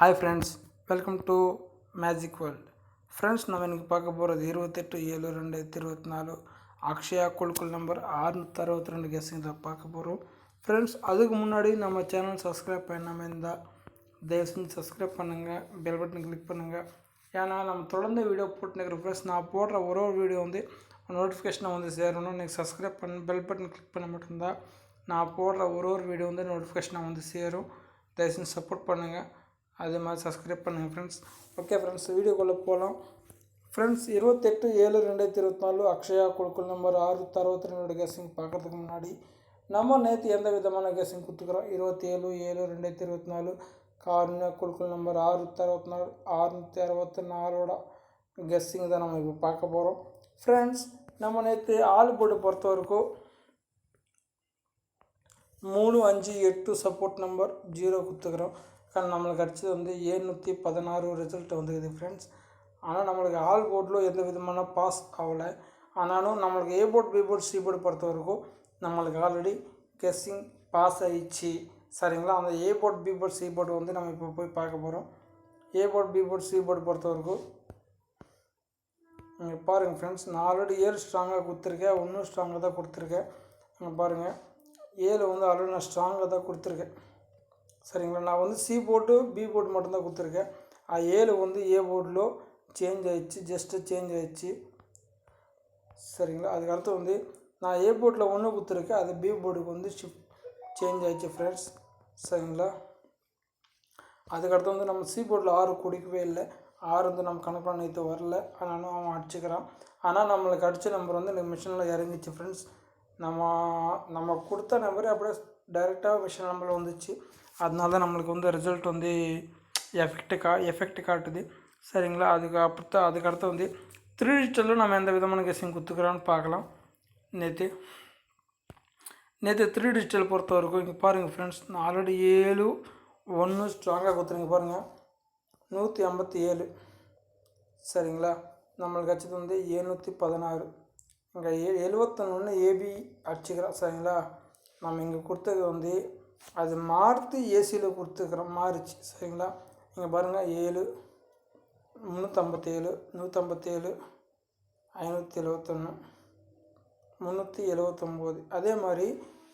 Hi friends welcome to magic world friends நம்ம இன்றைக்கி பார்க்க போகிறது இருபத்தெட்டு ஏழு ரெண்டாயிரத்தி இருபத்தி நாலு அக்ஷயா குழுக்கள் நம்பர் ஆறுநூற்றி அறுபத்தி ரெண்டு கெஸிங் தான் பார்க்க போகிறோம் ஃப்ரெண்ட்ஸ் அதுக்கு முன்னாடி நம்ம சேனல் சப்ஸ்கிரைப் பண்ணாமல் இருந்தால் தயவு செஞ்சு சப்ஸ்கிரைப் பண்ணுங்கள் பெல் பட்டன் கிளிக் பண்ணுங்கள் ஏன்னா நம்ம தொடர்ந்து வீடியோ போட்டுருக்கிற ஃப்ரெண்ட்ஸ் நான் போடுற ஒரு ஒரு வீடியோ வந்து நோட்டிஃபிகேஷனை வந்து சேரணும். நீங்கள் சப்ஸ்கிரைப் பண்ண பெல் பட்டன் கிளிக் பண்ண மட்டும்தான் நான் போடுற ஒரு ஒரு வீடியோ வந்து நோட்டிஃபிகேஷனை வந்து சேரும். தயவு செஞ்சு சப்போர்ட் பண்ணுங்கள் அதே மாதிரி சப்ஸ்கிரைப் பண்ணுங்கள் ஃப்ரெண்ட்ஸ் ஓகே ஃப்ரெண்ட்ஸ் வீடியோக்குள்ளே போகலாம் ஃப்ரெண்ட்ஸ் இருபத்தெட்டு ஏழு ரெண்டாயிரத்தி இருபத்தி நாலு அக்ஷயா குழுக்கள் நம்பர் ஆறுநூற்றி அறுபத்தி ரெண்டு கேசிங் பார்க்குறதுக்கு முன்னாடி நம்ம நேற்று எந்த விதமான கேசிங் கொடுத்துக்கிறோம்? இருபத்தி ஏழு ஏழு ரெண்டாயிரத்தி இருபத்தி நாலு காருண்யா குழுக்கள் நம்பர் ஆறுநூற்றி அறுபத்தி நாலு ஆறுநூற்றி அறுபத்தி நாலோட கெஸ்ஸிங் தான் நம்ம இப்போ பார்க்க போகிறோம் ஃப்ரெண்ட்ஸ் நம்ம நேற்று ஆள் போர்டு பொறுத்த வரைக்கும் மூணு அஞ்சு எட்டு சப்போர்ட் நம்பர் ஜீரோ கொடுத்துக்கிறோம். நம்மளுக்கு கிடச்சது வந்து ஏழ்நூற்றி பதினாறு ரிசல்ட் வந்துக்குது ஃப்ரெண்ட்ஸ் ஆனால் நம்மளுக்கு ஆல் போர்டில் எந்த விதமான பாஸ் ஆகலை. ஆனாலும் நம்மளுக்கு A board B board C board பொறுத்த வரைக்கும் நம்மளுக்கு ஆல்ரெடி கெஸ்ஸிங் பாஸ் ஆயிடுச்சு. சரிங்களா? அந்த A board B board C board வந்து நம்ம இப்போ போய் பார்க்க போகிறோம் A board B board C board பொறுத்த வரைக்கும் இங்கே பாருங்கள் ஃப்ரெண்ட்ஸ் நான் ஆல்ரெடி ஏழு ஸ்ட்ராங்காக கொடுத்துருக்கேன். ஒன்றும் ஸ்ட்ராங்காக தான் கொடுத்துருக்கேன். இங்கே பாருங்கள் ஏழு வந்து ஆல்ரெடி நான் ஸ்ட்ராங்காக தான் கொடுத்துருக்கேன். சரிங்களா? நான் வந்து சி போர்டு பி போர்டு மட்டும்தான் கொடுத்துருக்கேன். ஆ ஏழு வந்து ஏ போர்டில் சேஞ்ச் ஆயிடுச்சு ஜஸ்ட்டு சேஞ்ச் ஆயிடுச்சு. சரிங்களா? அதுக்கடுத்து வந்து நான் ஏ போர்ட்டில் ஒன்று கொடுத்துருக்கேன். அது பி போர்டுக்கு வந்து ஷிஃப்ட் சேஞ்ச் ஆயிடுச்சு ஃப்ரெண்ட்ஸ் சரிங்களா? அதுக்கடுத்து வந்து நம்ம சி போர்டில் ஆறு குடிக்கவே இல்லை. ஆறு வந்து நம்ம கணக்கு நேற்று வரல. ஆனாலும் அவன் அடிச்சுக்கிறான். ஆனால் நம்மளுக்கு அடித்த நம்பர் வந்து இந்த மிஷினில் இறங்கிச்சு ஃப்ரெண்ட்ஸ் நம்ம நம்ம கொடுத்த நம்பரே அப்படியே டைரெக்டாக மிஷின் நம்பரில் வந்துச்சு. அதனால தான் நம்மளுக்கு வந்து ரிசல்ட் வந்து எஃபெக்ட் கா எஃபெக்ட் காட்டுது. சரிங்களா? அதுக்கு அப்புறம் அதுக்கடுத்து வந்து த்ரீ டிஜிட்டலில் நம்ம எந்த விதமான கெஸிங் குத்துக்கிறோன்னு பார்க்கலாம் நேற்று நேற்று த்ரீ டிஜிட்டல் பொறுத்த வரைக்கும் இங்கே பாருங்கள் ஃப்ரெண்ட்ஸ் நான் ஆல்ரெடி ஏழு ஒன்று ஸ்ட்ராங்காக கொடுத்துருங்க பாருங்கள் நூற்றி ஐம்பத்தி ஏழு சரிங்களா? நம்மளுக்கு அடிச்சது வந்து ஏழ்நூற்றி பதினாறு. இங்கே ஏ எழுவத்தொன்று ஏபி அடிச்சுக்கிறோம் சரிங்களா? நம்ம இங்கே கொடுத்தது வந்து அது மாற்றி ஏசியில் கொடுத்துக்கிறோம் மாறிச்சு சரிங்களா? இங்கே பாருங்கள் ஏழு முந்நூற்றம்பத்தேழு நூற்றம்பத்தேழு ஐநூற்றி எழுவத்தொன்று முந்நூற்றி எழுவத்தொம்போது அதே மாதிரி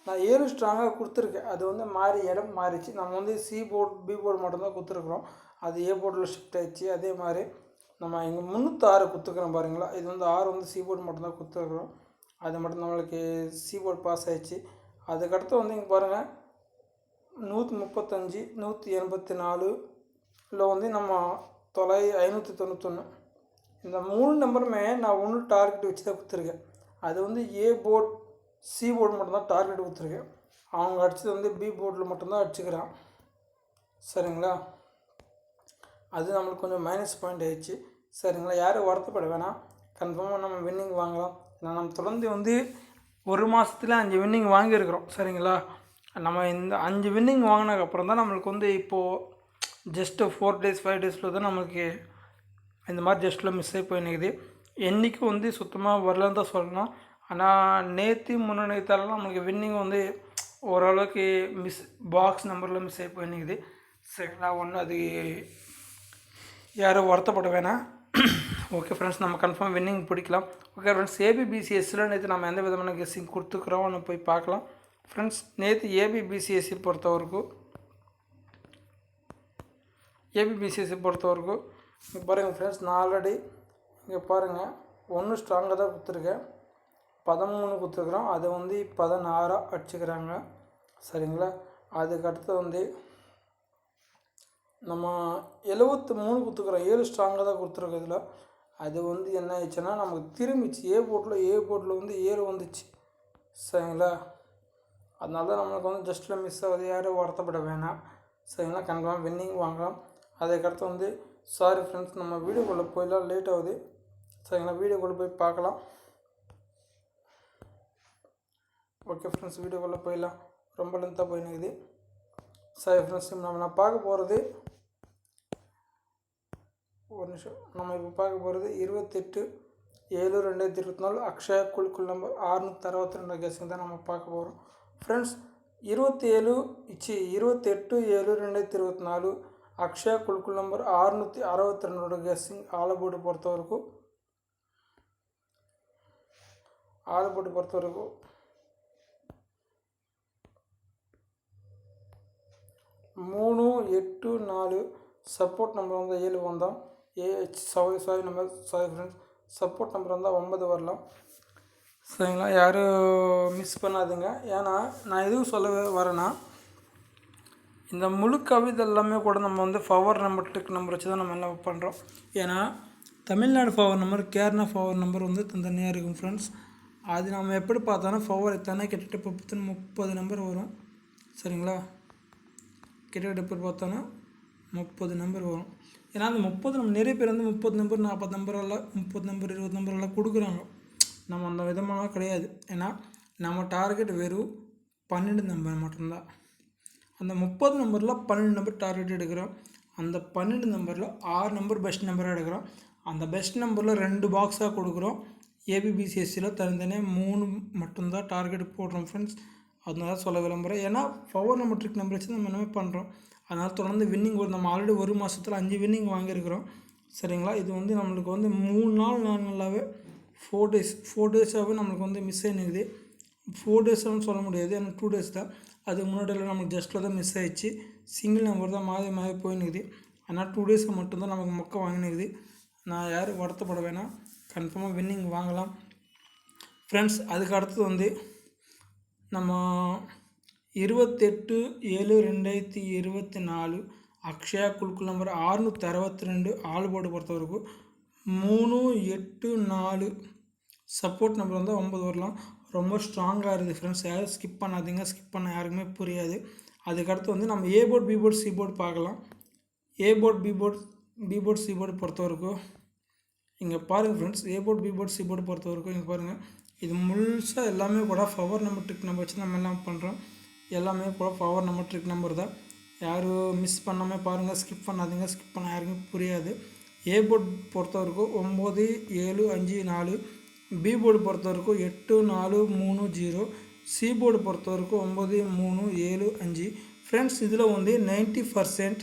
நான் ஏழு ஸ்ட்ராங்காக கொடுத்துருக்கேன். அது வந்து மாறி இடம் மாறிச்சு. நம்ம வந்து சி போர்டு பி போர்டு மட்டும்தான் கொடுத்துருக்குறோம். அது ஏ போர்டில் ஷிஃப்ட் ஆயிடுச்சு. அதே மாதிரி நம்ம இங்கே முந்நூற்றாறு கொடுத்துக்கிறோம் பாருங்களா. இது வந்து ஆறு வந்து சி போர்டு மட்டும்தான் கொடுத்துருக்குறோம். அது மட்டும் நம்மளுக்கு சி போர்டு பாஸ் ஆயிடுச்சு. அதுக்கடுத்து வந்து இங்கே பாருங்கள் நூற்றி முப்பத்தஞ்சு நூற்றி எண்பத்தி நாலு இல்லை வந்து நம்ம தொலை ஐநூற்றி தொண்ணூத்தொன்று இந்த மூணு நம்பருமே நான் ஒன்று டார்கெட் வச்சு தான் கொடுத்துருக்கேன். அது வந்து ஏ போர்ட் சி போர்டு மட்டும்தான் டார்கெட் கொடுத்துருக்கேன். அவங்க அடித்தது வந்து பி போர்டில் மட்டும்தான் அடிச்சுக்கிறான். சரிங்களா? அது நம்மளுக்கு கொஞ்சம் மைனஸ் பாயிண்ட் ஆயிடுச்சு. சரிங்களா? யாரும் வருத்தப்பட வேணாம். கன்ஃபார்மாக நம்ம வின்னிங் வாங்கலாம். ஏன்னா நம்ம தொடர்ந்து வந்து ஒரு மாதத்துல அஞ்சு வின்னிங் வாங்கியிருக்கிறோம். சரிங்களா? நம்ம இந்த அஞ்சு வின்னிங் வாங்கினதுக்கப்புறம் தான் நம்மளுக்கு வந்து இப்போது ஜஸ்ட்டு ஃபோர் டேஸ் ஃபைவ் டேஸில் தான் நம்மளுக்கு இந்த மாதிரி ஜஸ்ட்டில் மிஸ் ஆகி போயினுக்குது. என்றைக்கும் வந்து சுத்தமாக வரலன்னு தான் சொல்லணும். ஆனால் நேற்று முன்னேற்றாலும் நம்மளுக்கு வின்னிங் வந்து ஓரளவுக்கு மிஸ் பாக்ஸ் நம்பரில் மிஸ் ஆகி போயினுக்குது. சரிங்களா ஒன்று அது யாரும் வருத்தப்பட வேணாம். ஓகே ஃப்ரெண்ட்ஸ் நம்ம கன்ஃபார்ம் வின்னிங் பிடிக்கலாம். ஓகே ஃப்ரெண்ட்ஸ் ஏபிபிசிஎஸ்சில் நேற்று நம்ம எந்த விதமான கெஸ்ஸிங் கொடுத்துக்கிறோம்னு போய் பார்க்கலாம். ஃப்ரெண்ட்ஸ் நேற்று ஏபிபிசிஎஸ்சி பொறுத்த வரைக்கும் ஏபிபிசிஎஸ்சி பொறுத்த வரைக்கும் இங்கே பாருங்கள் ஃப்ரெண்ட்ஸ் நான் ஆல்ரெடி இங்கே பாருங்கள் ஒன்று ஸ்ட்ராங்காக தான் கொடுத்துருக்கேன். பதிமூணு கொடுத்துருக்குறோம். அதை வந்து பதினாறாக அடிச்சுக்கிறாங்க. சரிங்களா? அதுக்கடுத்து வந்து நம்ம எழுபத்து மூணு கொடுத்துக்குறோம் ஏழு ஸ்ட்ராங்காக தான் கொடுத்துருக்கோம் இதில். அது வந்து என்ன ஆயிடுச்சுன்னா நமக்கு திரும்பிச்சு ஏ போர்ட்டில் ஏ போர்ட்டில் வந்து ஏழு வந்துச்சு. சரிங்களா? அதனால தான் நம்மளுக்கு வந்து ஜஸ்ட்டில் மிஸ் ஆகுது. யாரும் வருத்தப்பட வேணாம். சரிங்களா கன்ஃபார்ம் வின்னிங் வாங்கலாம். அதுக்கடுத்து வந்து சாரி ஃப்ரெண்ட்ஸ் நம்ம வீடியோக்குள்ளே போயிடலாம். லேட் ஆகுது. சரிங்களா வீடியோக்குள்ளே போய் பார்க்கலாம். ஓகே ஃப்ரெண்ட்ஸ் வீடியோக்குள்ளே போயிடலாம். ரொம்ப லென்த்தாக போயினுக்குது. சரி ஃப்ரெண்ட்ஸ் நம்ம நான் பார்க்க போகிறது ஒரு நிமிஷம். நம்ம இப்போ பார்க்க போகிறது இருபத்தெட்டு ஏழு ரெண்டாயிரத்தி இருபத்தி நாலு அக்ஷயா குழுக்குள் நம்பர் அறுநூற்றி அறுபத்தி ரெண்டு கேஸுங்க தான் நம்ம பார்க்க போகிறோம் ஃப்ரெண்ட்ஸ் இருபத்தி ஏழு இச்சி இருபத்தெட்டு ஏழு ரெண்டாயிரத்தி இருபத்தி நாலு அக்ஷயா குழுக்கள் நம்பர் அறுநூற்றி அறுபத்தி ரெண்டோட கெஸ்ஸிங் ஆலப்போட்டு பொறுத்த வரைக்கும் ஆலப்போட்டு பொறுத்த வரைக்கும் மூணு எட்டு நாலு சப்போர்ட் நம்பர் வந்தால் ஏழு வந்தோம் AH sorry sorry number sorry friends support number வந்தால் ஒன்பது வரலாம் சரிங்களா? யாரும் மிஸ் பண்ணாதுங்க. ஏன்னா நான் எதுவும் சொல்ல வரேன்னா இந்த முழு கவிதை எல்லாமே கூட நம்ம வந்து ஃபவர் நம்பர் நம்பர் வச்சு தான் நம்ம எல்லாம் பண்ணுறோம் ஏன்னா Tamil Nadu four number Kerala four number வந்து தனியாக இருக்கும் ஃப்ரெண்ட்ஸ் அது நம்ம எப்படி பார்த்தோன்னா ஃபவர் எத்தனை கிட்டத்தட்ட இப்போ பத்து முப்பது நம்பர் வரும். சரிங்களா? கிட்டத்தட்ட எப்படி பார்த்தோன்னா முப்பது நம்பர் வரும். ஏன்னா அந்த முப்பது நம்ம நிறைய பேர் வந்து முப்பது நம்பர் நாற்பது நம்பர் எல்லாம் முப்பது நம்பர் இருபது நம்பர் எல்லாம் கொடுக்குறாங்க. நம்ம அந்த விதமாக கிடையாது. ஏன்னா நம்ம டார்கெட் வெறும் பன்னெண்டு நம்பர் மட்டும்தான். அந்த முப்பது நம்பரில் பன்னெண்டு நம்பர் டார்கெட் எடுக்கிறோம். அந்த பன்னெண்டு நம்பரில் ஆறு நம்பர் பெஸ்ட் நம்பராக எடுக்கிறோம். அந்த பெஸ்ட் நம்பரில் ரெண்டு பாக்ஸாக கொடுக்குறோம். ஏபிபிசிஎஸ்சியில் தனித்தனியாக மூணு மட்டும்தான் டார்கெட் போடுறோம் ஃப்ரெண்ட்ஸ் அதனால சொல்ல விளம்புறேன் ஏன்னா பவர் நம்பர் ட்ரிக் நம்பர் வச்சு நம்ம என்னமே பண்ணுறோம் அதனால் தொடர்ந்து வின்னிங் ஒரு நம்ம ஆல்ரெடி ஒரு மாதத்தில் அஞ்சு வின்னிங் வாங்கியிருக்கிறோம். சரிங்களா? இது வந்து நம்மளுக்கு வந்து மூணு நாள் நாள் நாளாகவே ஃபோர் டேஸ் ஃபோர் டேஸாகவே நம்மளுக்கு வந்து மிஸ் ஆகினுக்குது ஃபோர் டேஸ்னு சொல்ல முடியாது. ஏன்னா டூ டேஸ் தான். அது முன்னாடியில் நம்மளுக்கு ஜஸ்ட்டில் தான் மிஸ் ஆயிடுச்சு. சிங்கிள் நம்பர் தான் மாறி மாறி போயினுக்குது ஆனால் டூ டேஸில் மட்டும்தான் நமக்கு மொக்க வாங்கினுக்குது நான் யாரும் வருத்தப்பட வேணாம். கன்ஃபார்மாக வின்னிங் வாங்கலாம். ஃப்ரெண்ட்ஸ் அதுக்கு அடுத்தது வந்து நம்ம இருபத்தெட்டு ஏழு ரெண்டாயிரத்தி இருபத்தி நாலு அக்ஷயா குழுக்கள் நம்பர் ஆறுநூற்றி அறுபத்தி ரெண்டு ஆல்போர்டு பொறுத்த வரைக்கும் மூணு எட்டு நாலு. சப்போர்ட் நம்பர் வந்து ஒம்பது வரலாம். ரொம்ப ஸ்ட்ராங்காக இருக்குது ஃப்ரெண்ட்ஸ் யாரும் ஸ்கிப் பண்ணாதீங்க. ஸ்கிப் பண்ண யாருக்குமே புரியாது. அதுக்கடுத்து வந்து நம்ம A board B board C board பார்க்கலாம். A board B board B board C board பொறுத்த வரைக்கும் இங்கே பாருங்கள் friends A board B board C board பொறுத்த வரைக்கும் இங்கே பாருங்கள் இது முழுசாக எல்லாமே கூட பவர் நம்பர் ட்ரிக் நம்பர் வச்சு நம்ம எல்லாம் பண்ணுறோம் எல்லாமே கூட பவர் நம்பர் ட்ரிக் நம்பர் தான். யாரும் மிஸ் பண்ணாமல் பாருங்கள் ஸ்கிப் பண்ணாதீங்க. ஸ்கிப் பண்ண யாருக்குமே புரியாது. ஏ போர்ட் பொறுத்த வரைக்கும் ஒம்பது ஏழு அஞ்சு நாலு பி போர்டு பொறுத்த வரைக்கும் எட்டு நாலு மூணு ஜீரோ சி போர்டு பொறுத்த வரைக்கும் ஒம்பது மூணு ஏழு அஞ்சு. ஃப்ரெண்ட்ஸ் இதில் வந்து ninety percent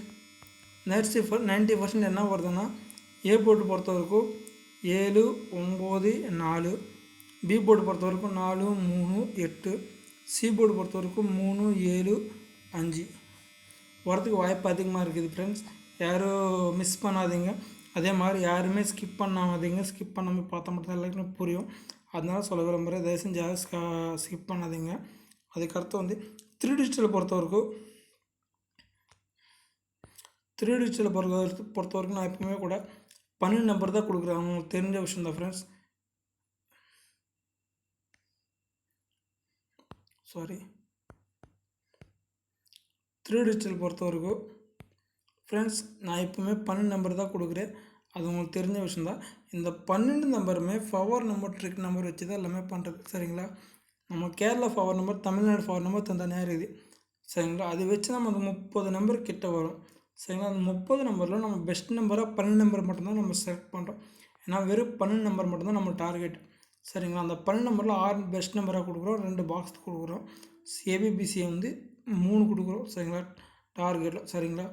ninety four ninety percent என்ன வருதுன்னா ஏ போர்டு பொறுத்த வரைக்கும் ஏழு ஒம்பது நாலு பி போர்டு பொறுத்த வரைக்கும் நாலு மூணு எட்டு சி போர்டு பொறுத்த வரைக்கும் மூணு ஏழு அஞ்சு. வரதுக்கு வாய்ப்பு அதிகமாக இருக்குது ஃப்ரெண்ட்ஸ் யாரும் மிஸ் பண்ணாதீங்க. அதே மாதிரி யாருமே ஸ்கிப் பண்ணாதீங்க ஸ்கிப் பண்ணாமல் பார்த்தா மட்டும் எல்லாருக்குமே புரியும். அதனால சொல்ல விரும்புகிறேன் தயவு செஞ்சு யாரும் ஸ்கிப் பண்ணாதீங்க. அதுக்கடுத்து வந்து த்ரீ டிஜிட்டல் பொறுத்த வரைக்கும் த்ரீ டிஜிட்டல் பொறுத்த பொறுத்த வரைக்கும் நான் எப்பவுமே கூட பன்னெண்டு நம்பர் தான் கொடுக்குறேன். அவங்களுக்கு தெரிஞ்ச விஷயம் தான் ஃப்ரெண்ட்ஸ் சாரி த்ரீ டிஜிட்டல் பொறுத்த வரைக்கும் ஃப்ரெண்ட்ஸ் நான் எப்போவுமே பன்னெண்டு நம்பர் தான் கொடுக்குறேன். அது உங்களுக்கு தெரிஞ்ச விஷயம் தான் இந்த பன்னெண்டு நம்பருமே ஃபவர் நம்பர் ட்ரிக் நம்பர் வச்சு தான் எல்லாமே பண்ணுறது சரிங்களா? நம்ம Kerala four number Tamil Nadu four number தந்தனியாக இருக்குது. சரிங்களா? அது வச்சு நம்ம அந்த முப்பது நம்பர் கிட்ட வரும். சரிங்களா? அந்த முப்பது நம்பரில் நம்ம பெஸ்ட் நம்பராக பன்னெண்டு நம்பர் மட்டும்தான் நம்ம செலக்ட் பண்ணுறோம் ஏன்னா வெறும் பன்னெண்டு நம்பர் மட்டும்தான் நம்ம டார்கெட் சரிங்களா? அந்த பன்னெண்டு நம்பரில் ஆறு பெஸ்ட் நம்பராக கொடுக்குறோம். ரெண்டு பாக்ஸ் கொடுக்குறோம். ஏபிபிசியை வந்து மூணு கொடுக்குறோம். சரிங்களா? டார்கெட்டில் சரிங்களா?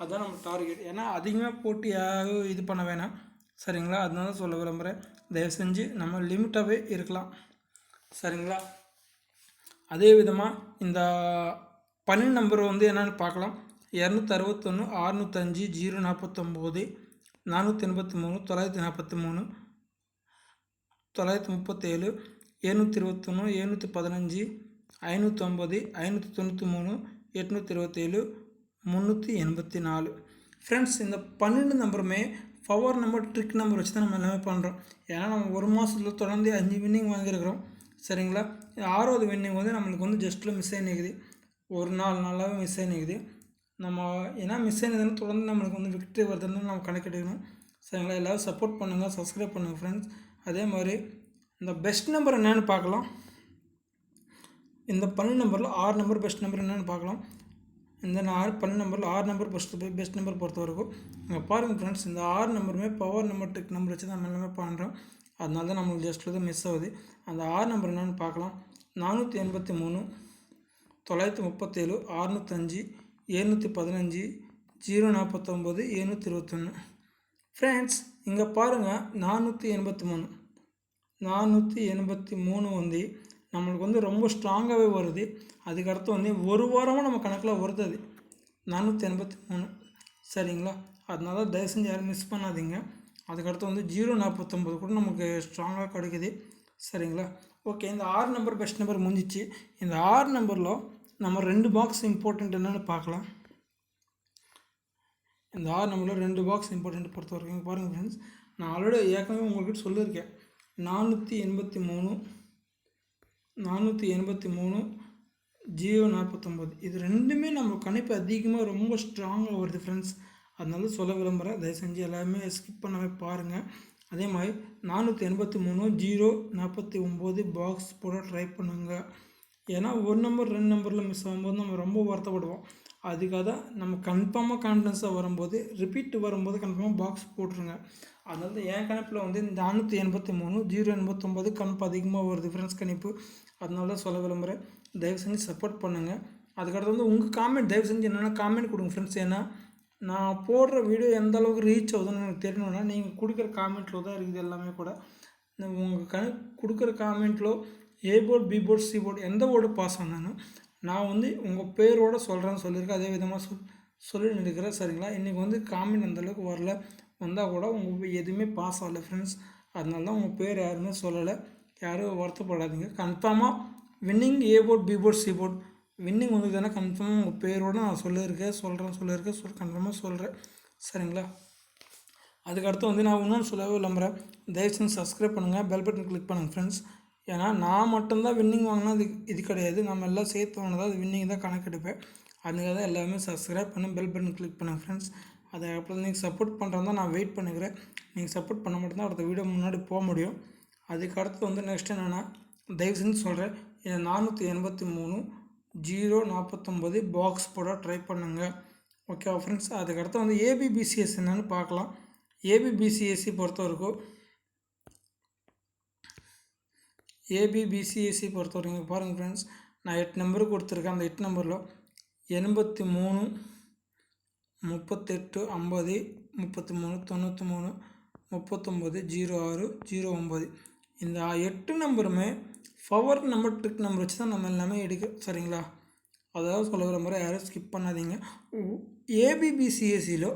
அதுதான் நம்ம டார்கெட் ஏன்னா அதிகமாக போட்டு யாரும் இது பண்ண வேணாம். சரிங்களா? அதனால சொல்ல விரும்புகிறேன் தயவு செஞ்சு நம்ம லிமிட்டாகவே இருக்கலாம். சரிங்களா? அதே விதமாக இந்த பன்னெண்டு நம்பர் வந்து என்னென்னு பார்க்கலாம். இரநூத்தி அறுபத்தொன்று அறுநூத்தஞ்சு ஜீரோ நாற்பத்தொம்போது நானூற்றி எண்பத்தி மூணு தொள்ளாயிரத்தி நாற்பத்தி மூணு தொள்ளாயிரத்தி முப்பத்தேழு எழுநூற்றி இருபத்தொன்று எழுநூற்றி பதினஞ்சு ஐநூற்றம்பது ஐநூற்றி தொண்ணூற்றி மூணு எட்நூற்றி இருபத்தேழு முந்நூற்றி எண்பத்தி நாலு. ஃப்ரெண்ட்ஸ் இந்த பன்னெண்டு நம்பருமே பவர் நம்பர் ட்ரிக் நம்பர் வச்சு தான் நம்ம எல்லாமே பண்ணுறோம் ஏன்னா நம்ம ஒரு மாதத்தில் தொடர்ந்து அஞ்சு வின்னிங் வாங்கியிருக்கிறோம். சரிங்களா? ஆறாவது வின்னிங் வந்து நம்மளுக்கு வந்து ஜஸ்ட்டில் மிஸ் ஆகிக்குது ஒரு நாள் நாளாகவே மிஸ் ஆகிக்குது நம்ம ஏன்னா மிஸ் ஆனதுன்னு தொடர்ந்து நம்மளுக்கு வந்து விக்ட்ரி வருதுன்னு நம்ம கணக்கெடுக்கணும் சரிங்களா? எல்லோரும் சப்போர்ட் பண்ணுங்கள் சப்ஸ்கிரைப் பண்ணுங்கள் ஃப்ரெண்ட்ஸ் அதே மாதிரி இந்த பெஸ்ட் நம்பர் என்னென்னு பார்க்கலாம். இந்த பன்னெண்டு நம்பரில் ஆறு நம்பர் பெஸ்ட் நம்பர் என்னென்னு பார்க்கலாம். இந்த ஆறு பன்னெண்டு நம்பரில் ஆறு நம்பர் பெஸ்ட் பெஸ்ட் நம்பர் பொறுத்த வரைக்கும் இங்கே பாருங்கள் ஃப்ரெண்ட்ஸ் இந்த ஆறு நம்பருமே பவர் நம்பர் டெக் நம்பர் வச்சு தான் நம்ம எல்லாமே பண்ணுறோம் அதனால தான் நம்மளுக்கு ஜஸ்ட்டில் தான் மிஸ் ஆகுது. அந்த ஆறு நம்பர் என்னென்னு பார்க்கலாம். நானூற்றி எண்பத்தி மூணு தொள்ளாயிரத்தி முப்பத்தேழு அறுநூத்தஞ்சு எழுநூற்றி பதினஞ்சு ஜீரோ நாற்பத்தொம்போது எழுநூற்றி இருபத்தொன்று ஃப்ரெண்ட்ஸ் இங்கே பாருங்கள் நானூற்றி எண்பத்தி மூணு. நானூற்றி எண்பத்தி மூணு வந்து நம்மளுக்கு வந்து ரொம்ப ஸ்ட்ராங்காகவே வருது. அதுக்கடுத்து வந்து ஒரு வாரமாக நம்ம கணக்கில் வருது அது நானூற்றி எண்பத்தி மூணு. சரிங்களா? அதனால தயவு செஞ்சு யாரும் மிஸ் பண்ணாதீங்க அதுக்கடுத்து வந்து ஜீரோ நாற்பத்தொம்பது கூட நமக்கு ஸ்ட்ராங்காக கிடைக்குது. சரிங்களா? ஓகே இந்த ஆறு நம்பர் பெஸ்ட் நம்பர் முடிஞ்சிச்சு. இந்த ஆறு நம்பரில் நம்ம ரெண்டு பாக்ஸ் இம்பார்ட்டண்ட் என்னென்னு பார்க்கலாம். இந்த ஆறு நம்பரில் ரெண்டு பாக்ஸ் இம்பார்ட்டண்ட் பொறுத்த வரைக்கும் பாருங்கள் ஃப்ரெண்ட்ஸ் நான் ஆல்ரெடி ஏற்கனவே உங்கள்கிட்ட சொல்லியிருக்கேன். நானூற்றி எண்பத்தி மூணு நானூற்றி எண்பத்தி மூணு ஜியோ நாற்பத்தொம்போது. இது ரெண்டுமே நம்ம கணிப்பு அதிகமாக ரொம்ப ஸ்ட்ராங்காக வருது ஃப்ரெண்ட்ஸ் அதனால சொல்ல விரும்புகிறேன் தயவு செஞ்சு எல்லாமே ஸ்கிப் பண்ணாமல் பாருங்கள் அதே மாதிரி நானூற்றி எண்பத்தி மூணு ஜீரோ நாற்பத்தி ஒம்பது பாக்ஸ் போட ட்ரை பண்ணுங்கள் ஏன்னா ஒரு நம்பர் ரெண்டு நம்பரில் மிஸ் ஆகும்போது நம்ம ரொம்ப வருத்தப்படுவோம். அதுக்காக தான் நம்ம கன்ஃபார்மாக கான்ஃபிடன்ஸாக வரும்போது ரிப்பீட் வரும்போது கன்ஃபார்மாக பாக்ஸ் போட்டுருங்க. அதனால தான் என் கணிப்பில் வந்து இந்த நானூற்றி எண்பத்தி மூணு ஜீரோ எண்பத்தொம்பது கணிப்பு அதிகமாக வருது ஃப்ரெண்ட்ஸ் கணிப்பு. அதனால தான் சொல்ல விரும்புகிறேன் தயவு செஞ்சு சப்போர்ட் பண்ணுங்கள் அதுக்கடுத்து வந்து உங்கள் காமெண்ட் தயவு செஞ்சு என்னென்ன காமெண்ட் கொடுங்க ஃப்ரெண்ட்ஸ் ஏன்னா நான் போடுற வீடியோ எந்த அளவுக்கு ரீச் ஆகுதுன்னு எனக்கு தெரியணும்னா நீங்கள் கொடுக்குற காமெண்ட்டில் தான் இருக்குது எல்லாமே கூட. உங்கள் கணக்கு கொடுக்குற காமெண்ட்டில் A board B board C board எந்த போர்டு பாஸ் ஆனாலும் நான் வந்து உங்கள் பேரோட சொல்கிறேன்னு சொல்லியிருக்கேன் அதே விதமாக சொல் சொல்லிட்டு இருக்கிறேன் சரிங்களா? இன்றைக்கி வந்து காமின் அந்தளவுக்கு வரல. வந்தால் கூட உங்கள் எதுவுமே பாஸ் ஆகலை ஃப்ரெண்ட்ஸ் அதனால தான் உங்கள் பேர் யாருமே சொல்லலை. யாரும் வருத்தப்படாதீங்க. கன்ஃபார்மாக winning A board B board C board winning தானே கன்ஃபார்மாக உங்கள் பேரோடு நான் சொல்லியிருக்கேன். சொல்கிறேன் சொல்லியிருக்கேன். சொல் கன்ஃபார்மாக சொல்கிறேன் சரிங்களா? அதுக்கடுத்து வந்து நான் இன்னொன்று சொல்லவே விளம்புறேன் தயவுசெய்து சப்ஸ்கிரைப் பண்ணுங்கள் பெல் பட்டன் கிளிக் பண்ணுங்கள் ஃப்ரெண்ட்ஸ் ஏன்னா நான் மட்டும்தான் வின்னிங் வாங்கினா அது இது கிடையாது. நம்ம எல்லாம் சேர்த்து வாங்கினதா அது வின்னிங் தான் கணக்கெடுப்பேன். அதுக்காக தான் எல்லாமே சப்ஸ்கிரைப் பண்ணி பெல் பட்டன் கிளிக் பண்ணுங்கள் ஃப்ரெண்ட்ஸ் அதை அப்புறம் நீங்கள் சப்போர்ட் பண்ணுறதா நான் வெயிட் பண்ணுகிறேன் நீங்கள் சப்போர்ட் பண்ண மட்டும்தான் அடுத்த வீடியோ முன்னாடி போக முடியும். அதுக்கு அடுத்து வந்து நெக்ஸ்ட் என்னென்னா தயவு செஞ்சு சொல்கிறேன் இதை நானூற்றி எண்பத்தி மூணு ஜீரோ நாற்பத்தொம்பது பாக்ஸ் போட ட்ரை பண்ணுங்கள் ஓகே ஃப்ரெண்ட்ஸ் அதுக்கடுத்து வந்து ஏபிபிசிஎஸ் என்னென்னு பார்க்கலாம். ஏபிபிசிஎஸ்சி பொறுத்த வரைக்கும் ஏபிபிசிஎஸ்சி பொறுத்த வரைக்கும் பாருங்கள் ஃப்ரெண்ட்ஸ் நான் எட்டு நம்பர் கொடுத்துருக்கேன். அந்த எட்டு நம்பரில் எண்பத்தி மூணு முப்பத்தெட்டு ஐம்பது முப்பத்தி மூணு தொண்ணூற்றி மூணு முப்பத்தொம்பது ஜீரோ ஆறு ஜீரோ ஒம்பது. இந்த எட்டு நம்பருமே பவர் நம்பர் ட்ரிக் நம்பர் வச்சு தான் நம்ம எல்லாமே எடுக்க சரிங்களா? அதாவது சொல்ல வர யாரும் ஸ்கிப் பண்ணாதீங்க. ஏபிபிசிஎஸ்சியில்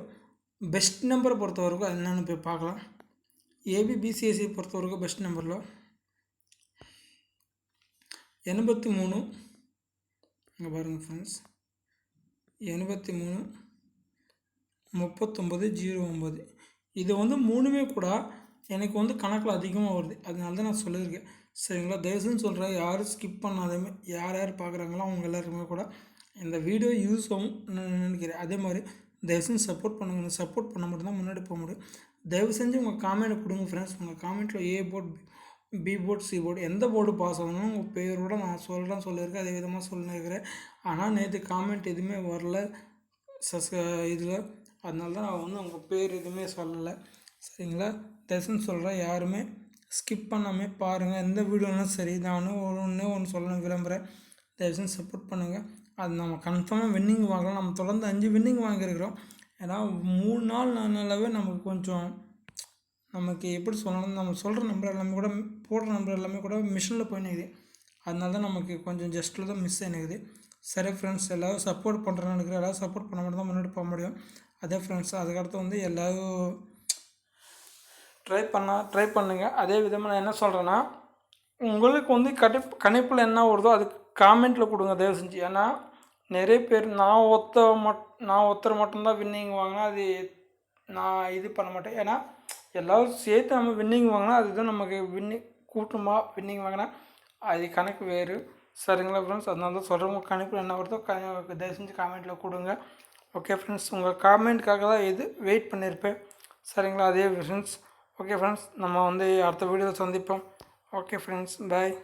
பெஸ்ட் நம்பரை பொறுத்த வரைக்கும் என்னென்னு போய் பார்க்கலாம். ஏபிபிசிஎஸ்சி பொறுத்த வரைக்கும் பெஸ்ட் நம்பரில் எண்பத்தி மூணு இங்கே பாருங்கள் ஃப்ரெண்ட்ஸ் எண்பத்தி மூணு முப்பத்தொம்பது ஜீரோ ஒம்பது இது வந்து மூணுமே கூட எனக்கு வந்து கணக்கில் அதிகமாக வருது. அதனால தான் நான் சொல்லியிருக்கேன். சரிங்களா? தயவுசெய்து சொல்கிறேன் யாரும் ஸ்கிப் பண்ணாதமே யார் யார் பார்க்குறாங்களோ அவங்க எல்லாருக்குமே கூட இந்த வீடியோ யூஸ் ஆகும் நான் நினைக்கிறேன். அதே மாதிரி தயவுசெய்து சப்போர்ட் பண்ணுங்க. சப்போர்ட் பண்ண மட்டும்தான் முன்னாடி போக முடியும். தயவு செஞ்சு உங்கள் காமெண்ட் கொடுங்க ஃப்ரெண்ட்ஸ் உங்கள் காமெண்ட்டில் A board B board C board எந்த போர்டு பாஸ் ஆகணும் உங்கள் பேரோட நான் சொல்கிறேன் சொல்லியிருக்கேன் அதே விதமாக சொல்லியிருக்கிறேன். ஆனால் நேற்று காமெண்ட் எதுவுமே வரல. சஸ் இதில். அதனால தான் நான் வந்து உங்கள் பேர் எதுவுமே சொல்லலை. சரிங்களா? தயவுசெய்து சொல்கிறேன் யாருமே ஸ்கிப் பண்ணாமல் பாருங்கள் எந்த வீடியோனாலும் சரி நான் ஒன்று ஒன்று ஒன்று சொல்லணும் விரும்புகிறேன் தயவுசெய்து சப்போர்ட் பண்ணுங்கள் அது நம்ம கன்ஃபார்மாக வின்னிங் வாங்கலாம். நம்ம தொடர்ந்து அஞ்சு வின்னிங் வாங்கியிருக்கிறோம். ஏன்னா மூணு நாள் நாளாவே நமக்கு கொஞ்சம் நமக்கு எப்படி சொல்லணும் நம்ம சொல்கிற நம்பர் எல்லாமே கூட போடுற நம்பர் எல்லாமே கூட மிஷினில் போயினுக்குது அதனால தான் நமக்கு கொஞ்சம் ஜஸ்ட்டில் தான் மிஸ் ஆகினுக்குது சரி ஃப்ரெண்ட்ஸ் எல்லோரும் சப்போர்ட் பண்ணுறேன்னு நினைக்கிறேன். எல்லோரும் சப்போர்ட் பண்ண மட்டும் தான் முன்னாடி போக முடியும். அதே ஃப்ரெண்ட்ஸ் அதுக்கடுத்து வந்து எல்லோரும் ட்ரை பண்ணால் ட்ரை பண்ணுங்கள் அதே விதமாக நான் என்ன சொல்கிறேன்னா உங்களுக்கு வந்து கணிப் கணிப்பில் என்ன வருதோ அதுக்கு காமெண்ட்டில் கொடுங்க தயவு செஞ்சு. ஏன்னா நிறைய பேர் நான் ஒத்த மட் நான் ஒருத்தர் மட்டும்தான் வின்னிங் வாங்கினா அது நான் இது பண்ண மாட்டேன். ஏன்னா எல்லோரும் சேர்த்து நம்ம வின்னிங் வாங்கினா அதுதான் நமக்கு வின்னிங் கூட்டமாக வின்னிங் வாங்கினா அது கணக்கு வேறு. சரிங்களா ஃப்ரெண்ட்ஸ் அதனால தான் சொல்கிறேன் உங்கள் என்ன வருதோ தயவு செஞ்சு காமெண்ட்டில் கொடுங்க. ஓகே ஃப்ரெண்ட்ஸ் உங்கள் காமெண்ட்காக தான் இது வெயிட் பண்ணியிருப்பேன் சரிங்களா அதே ஃப்ரெண்ட்ஸ் ஓகே ஃப்ரெண்ட்ஸ் நம்ம வந்து அடுத்த வீடியோவில் சந்திப்போம். Okay friends bye